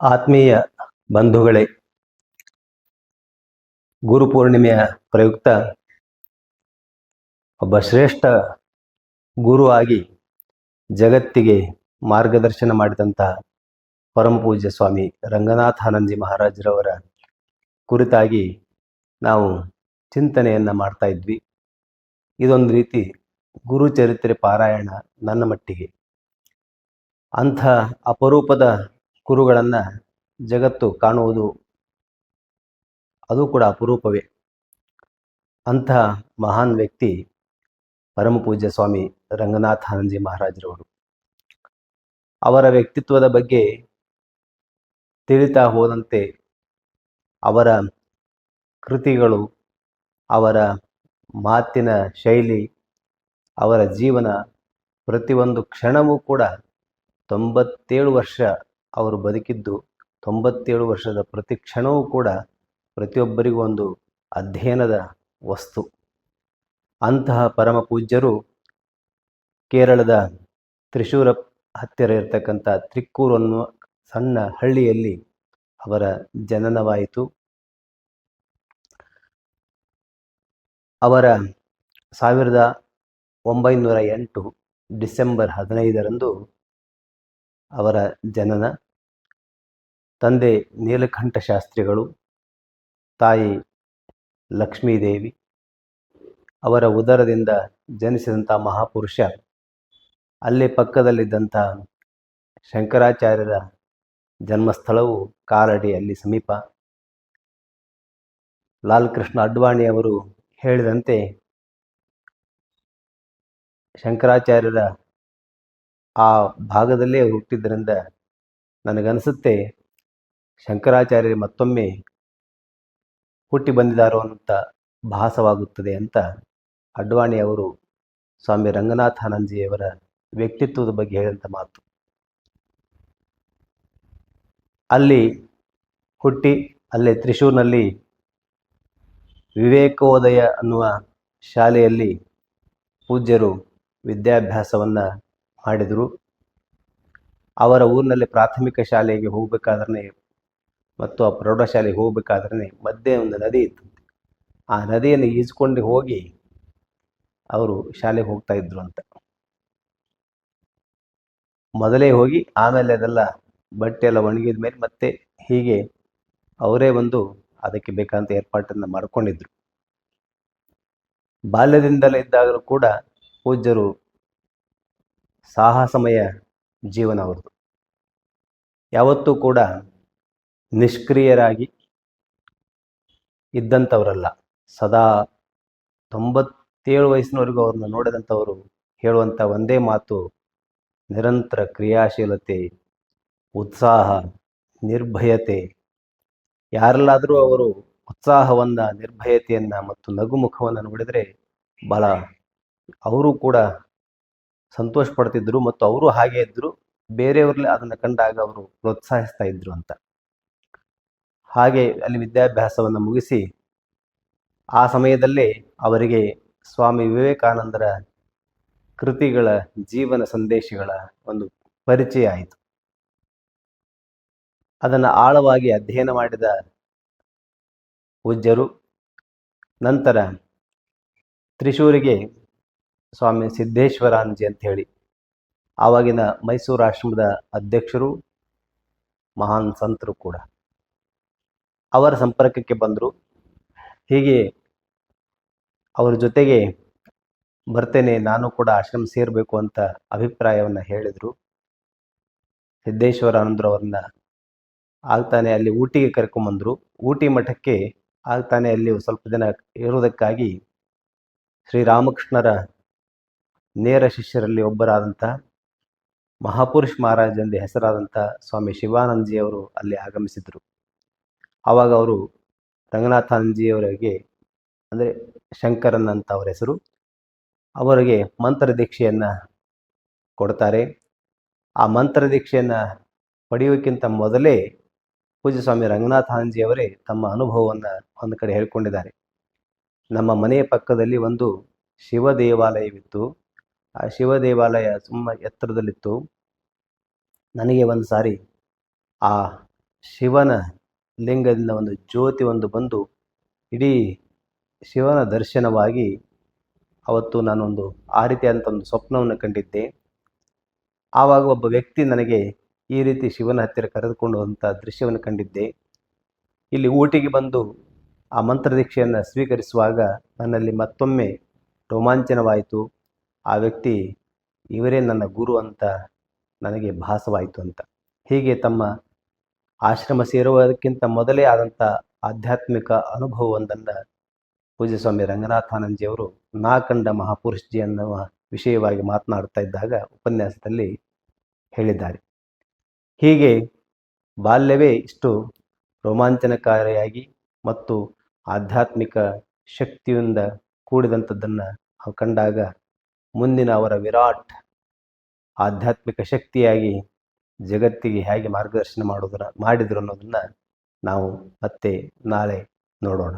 ಆತ್ಮೀಯ ಬಂಧುಗಳೇ ಗುರುಪೂರ್ಣಿಮೆಯ ಪ್ರಯುಕ್ತ ಒಬ್ಬ ಶ್ರೇಷ್ಠ ಗುರು ಆಗಿ ಜಗತ್ತಿಗೆ ಮಾರ್ಗದರ್ಶನ ಮಾಡಿದಂತಹ ಪರಮಪೂಜ್ಯ ಸ್ವಾಮಿ ರಂಗನಾಥಾನಂದಜಿ ಮಹಾರಾಜರವರ ಕುರಿತಾಗಿ ನಾವು ಚಿಂತನೆಯನ್ನ ಮಾಡ್ತಾ ಇದ್ವಿ. ಇದೊಂದು ರೀತಿ ಗುರು ಚರಿತ್ರೆ ಪಾರಾಯಣ ನನ್ನ ಮಟ್ಟಿಗೆ. ಅಂಥ ಅಪರೂಪದ ಗುರುಗಳನ್ನು ಜಗತ್ತು ಕಾಣುವುದು ಅದು ಕೂಡ ಅಪರೂಪವೇ. ಅಂತಹ ಮಹಾನ್ ವ್ಯಕ್ತಿ ಪರಮ ಪೂಜ್ಯ ಸ್ವಾಮಿ ರಂಗನಾಥಾನಂದಜಿ ಮಹಾರಾಜರವರು. ಅವರ ವ್ಯಕ್ತಿತ್ವದ ಬಗ್ಗೆ ತಿಳಿತಾ ಹೋದಂತೆ ಅವರ ಕೃತಿಗಳು, ಅವರ ಮಾತಿನ ಶೈಲಿ, ಅವರ ಜೀವನ ಪ್ರತಿಯೊಂದು ಕ್ಷಣವೂ ಕೂಡ ತೊಂಬತ್ತೇಳು ವರ್ಷ ಅವರು ಬದುಕಿದ್ದು ತೊಂಬತ್ತೇಳು ವರ್ಷದ ಪ್ರತಿ ಕ್ಷಣವೂ ಕೂಡ ಪ್ರತಿಯೊಬ್ಬರಿಗೂ ಒಂದು ಅಧ್ಯಯನದ ವಸ್ತು. ಅಂತಹ ಪರಮ ಪೂಜ್ಯರು ಕೇರಳದ ತ್ರಿಶೂರ ಹತ್ತಿರ ಇರತಕ್ಕಂಥ ತ್ರಿಕ್ಕೂರು ಅನ್ನುವ ಸಣ್ಣ ಹಳ್ಳಿಯಲ್ಲಿ ಅವರ ಜನನವಾಯಿತು. ಅವರ ಸಾವಿರದ ಒಂಬೈನೂರ ಎಂಟು ಡಿಸೆಂಬರ್ ಹದಿನೈದರಂದು ಅವರ ಜನನ ತಂದೆ ನೀಲಕಂಠ ಶಾಸ್ತ್ರಿಗಳು ತಾಯಿ ಲಕ್ಷ್ಮೀದೇವಿ ಅವರ ಉದರದಿಂದ ಜನಿಸಿದಂಥ ಮಹಾಪುರುಷ. ಅಲ್ಲಿ ಪಕ್ಕದಲ್ಲಿದ್ದಂಥ ಶಂಕರಾಚಾರ್ಯರ ಜನ್ಮಸ್ಥಳವು ಕಾಲಡಿ ಅಲ್ಲಿ ಸಮೀಪ. ಲಾಲ್ ಕೃಷ್ಣ ಅಡ್ವಾಣಿ ಅವರು ಹೇಳಿದಂತೆ ಶಂಕರಾಚಾರ್ಯರ ಆ ಭಾಗದಲ್ಲೇ ಹುಟ್ಟಿದ್ದರಿಂದ ನನಗನ್ಸುತ್ತೆ ಶಂಕರಾಚಾರ್ಯರು ಮತ್ತೊಮ್ಮೆ ಹುಟ್ಟಿ ಬಂದಿದ್ದಾರೋ ಅಂತ ಭಾಸವಾಗುತ್ತದೆ ಅಂತ ಅಡ್ವಾಣಿ ಅವರು ಸ್ವಾಮಿ ರಂಗನಾಥಾನಂದಜಿಯವರ ವ್ಯಕ್ತಿತ್ವದ ಬಗ್ಗೆ ಹೇಳಿದಂಥ ಮಾತು. ಅಲ್ಲಿ ಹುಟ್ಟಿ, ಅಲ್ಲೇ ತ್ರಿಶೂರ್ನಲ್ಲಿ ವಿವೇಕೋದಯ ಅನ್ನುವ ಶಾಲೆಯಲ್ಲಿ ಪೂಜ್ಯರು ವಿದ್ಯಾಭ್ಯಾಸವನ್ನು ಮಾಡಿದರು. ಅವರ ಊರಿನಲ್ಲಿ ಪ್ರಾಥಮಿಕ ಶಾಲೆಗೆ ಹೋಗಬೇಕಾದ್ರೆ ಮತ್ತು ಆ ಪ್ರೌಢಶಾಲೆಗೆ ಹೋಗಬೇಕಾದ್ರೆ ಮಧ್ಯೆ ಒಂದು ನದಿ ಇತ್ತು. ಆ ನದಿಯನ್ನು ಈಜ್ಕೊಂಡು ಹೋಗಿ ಅವರು ಶಾಲೆಗೆ ಹೋಗ್ತಾ ಇದ್ರು ಅಂತ. ಮೊದಲೇ ಹೋಗಿ ಆಮೇಲೆ ಅದೆಲ್ಲ ಬಟ್ಟೆ ಎಲ್ಲ ಒಣಗಿದ ಮೇಲೆ ಮತ್ತೆ ಹೀಗೆ ಅವರೇ ಒಂದು ಅದಕ್ಕೆ ಬೇಕಾದಂಥ ಏರ್ಪಾಟನ್ನು ಮಾಡಿಕೊಂಡಿದ್ರು. ಬಾಲ್ಯದಿಂದಲೇ ಇದ್ದಾಗಲೂ ಕೂಡ ಪೂಜ್ಯರು ಸಾಹಸಮಯ ಜೀವನ ಅವ್ರದ್ದು. ಯಾವತ್ತೂ ಕೂಡ ನಿಷ್ಕ್ರಿಯರಾಗಿ ಇದ್ದಂಥವರಲ್ಲ. ಸದಾ ತೊಂಬತ್ತೇಳು ವಯಸ್ಸಿನವರೆಗೂ ಅವ್ರನ್ನ ನೋಡಿದಂಥವರು ಹೇಳುವಂಥ ಒಂದೇ ಮಾತು, ನಿರಂತರ ಕ್ರಿಯಾಶೀಲತೆ, ಉತ್ಸಾಹ, ನಿರ್ಭಯತೆ. ಯಾರಲ್ಲಾದರೂ ಅವರು ಉತ್ಸಾಹವನ್ನು, ನಿರ್ಭಯತೆಯನ್ನು ಮತ್ತು ನಗುಮುಖವನ್ನು ನೋಡಿದರೆ ಬಹಳ ಅವರು ಕೂಡ ಸಂತೋಷ ಪಡ್ತಿದ್ರು ಮತ್ತು ಅವರು ಹಾಗೆ ಇದ್ದರು ಬೇರೆಯವ್ರಲ್ಲಿ ಅದನ್ನು ಕಂಡಾಗ ಅವರು ಪ್ರೋತ್ಸಾಹಿಸ್ತಾ ಇದ್ರು ಅಂತ. ಹಾಗೆ ಅಲ್ಲಿ ವಿದ್ಯಾಭ್ಯಾಸವನ್ನು ಮುಗಿಸಿ ಆ ಸಮಯದಲ್ಲೇ ಅವರಿಗೆ ಸ್ವಾಮಿ ವಿವೇಕಾನಂದರ ಕೃತಿಗಳ ಜೀವನ ಸಂದೇಶಗಳ ಒಂದು ಪರಿಚಯ ಆಯಿತು. ಅದನ್ನು ಆಳವಾಗಿ ಅಧ್ಯಯನ ಮಾಡಿದ ಪೂಜ್ಯರು, ನಂತರ ತ್ರಿಶೂರಿಗೆ ಸ್ವಾಮಿ ಸಿದ್ದೇಶ್ವರಾನಂಜಿ ಅಂತ ಹೇಳಿ, ಆವಾಗಿನ ಮೈಸೂರು ಆಶ್ರಮದ ಅಧ್ಯಕ್ಷರು, ಮಹಾನ್ ಸಂತರು ಕೂಡ. ಅವರ ಸಂಪರ್ಕಕ್ಕೆ ಬಂದರು. ಹೀಗೆ ಅವರ ಜೊತೆಗೆ ಬರ್ತೇನೆ, ನಾನು ಕೂಡ ಆಶ್ರಮ ಸೇರಬೇಕು ಅಂತ ಅಭಿಪ್ರಾಯವನ್ನು ಹೇಳಿದರು. ಸಿದ್ದೇಶ್ವರಾನಂದರು ಅವ್ರನ್ನ ಆಗ್ತಾನೆ ಅಲ್ಲಿ ಊಟಿಗೆ ಕರ್ಕೊಂಬಂದರು. ಊಟಿ ಮಠಕ್ಕೆ ಆಗ್ತಾನೆ ಅಲ್ಲಿ ಸ್ವಲ್ಪ ದಿನ ಇರುವುದಕ್ಕಾಗಿ ಶ್ರೀರಾಮಕೃಷ್ಣರ ನೇರ ಶಿಷ್ಯರಲ್ಲಿ ಒಬ್ಬರಾದಂಥ ಮಹಾಪುರುಷ್ ಮಹಾರಾಜ್ ಎಂದು ಹೆಸರಾದಂಥ ಸ್ವಾಮಿ ಶಿವಾನಂದಜಿಯವರು ಅಲ್ಲಿ ಆಗಮಿಸಿದರು. ಆವಾಗ ಅವರು ರಂಗನಾಥಾನಂದಜಿಯವರಿಗೆ ಅಂದರೆ ಶಂಕರನ್ ಅಂತ ಅವರ ಹೆಸರು, ಅವರಿಗೆ ಮಂತ್ರ ದೀಕ್ಷೆಯನ್ನು ಕೊಡ್ತಾರೆ. ಆ ಮಂತ್ರ ದೀಕ್ಷೆಯನ್ನು ಪಡೆಯೋಕ್ಕಿಂತ ಮೊದಲೇ ಪೂಜ್ಯ ಸ್ವಾಮಿ ರಂಗನಾಥಾನಂದಜಿಯವರೇ ತಮ್ಮ ಅನುಭವವನ್ನು ಒಂದು ಕಡೆ ಹೇಳ್ಕೊಂಡಿದ್ದಾರೆ. ನಮ್ಮ ಮನೆಯ ಪಕ್ಕದಲ್ಲಿ ಒಂದು ಶಿವ ದೇವಾಲಯವಿತ್ತು. ಆ ಶಿವ ದೇವಾಲಯ ತುಂಬ ಎತ್ತರದಲ್ಲಿತ್ತು. ನನಗೆ ಒಂದು ಸಾರಿ ಆ ಶಿವನ ಲಿಂಗದಿಂದ ಒಂದು ಜ್ಯೋತಿ ಒಂದು ಬಂದು ಇಡೀ ಶಿವನ ದರ್ಶನವಾಗಿ ಅವತ್ತು ನಾನೊಂದು ಆ ರೀತಿಯಾದಂಥ ಒಂದು ಸ್ವಪ್ನವನ್ನು ಕಂಡಿದ್ದೆ. ಆವಾಗ ಒಬ್ಬ ವ್ಯಕ್ತಿ ನನಗೆ ಈ ರೀತಿ ಶಿವನ ಹತ್ತಿರ ಕರೆದುಕೊಂಡು ಹೋದಂಥ ದೃಶ್ಯವನ್ನು ಕಂಡಿದ್ದೆ. ಇಲ್ಲಿ ಊಟಿಗೆ ಬಂದು ಆ ಮಂತ್ರದೀಕ್ಷೆಯನ್ನು ಸ್ವೀಕರಿಸುವಾಗ ನನ್ನಲ್ಲಿ ಮತ್ತೊಮ್ಮೆ ರೋಮಾಂಚನವಾಯಿತು. ಆ ವ್ಯಕ್ತಿ, ಇವರೇ ನನ್ನ ಗುರು ಅಂತ ನನಗೆ ಭಾಸವಾಯಿತು ಅಂತ. ಹೀಗೆ ತಮ್ಮ ಆಶ್ರಮ ಸೇರುವುದಕ್ಕಿಂತ ಮೊದಲೇ ಆದಂಥ ಆಧ್ಯಾತ್ಮಿಕ ಅನುಭವವೊಂದನ್ನು ಪೂಜ್ಯ ಸ್ವಾಮಿ ರಂಗನಾಥಾನಂದಜಿಯವರು ನಾ ಕಂಡ ಮಹಾಪುರುಷಜಿ ಅನ್ನುವ ವಿಷಯವಾಗಿ ಮಾತನಾಡ್ತಾ ಇದ್ದಾಗ ಉಪನ್ಯಾಸದಲ್ಲಿ ಹೇಳಿದ್ದಾರೆ. ಹೀಗೆ ಬಾಲ್ಯವೇ ಇಷ್ಟು ರೋಮಾಂಚನಕಾರಿಯಾಗಿ ಮತ್ತು ಆಧ್ಯಾತ್ಮಿಕ ಶಕ್ತಿಯಿಂದ ಕೂಡಿದಂಥದ್ದನ್ನು ಕಂಡಾಗ ಮುಂದಿನ ಅವರ ವಿರಾಟ್ ಆಧ್ಯಾತ್ಮಿಕ ಶಕ್ತಿಯಾಗಿ ಜಗತ್ತಿಗೆ ಹೇಗೆ ಮಾರ್ಗದರ್ಶನ ಮಾಡೋದರ ಮಾಡಿದ್ರು ಅನ್ನೋದನ್ನು ನಾವು ಮತ್ತೆ ನಾಳೆ ನೋಡೋಣ.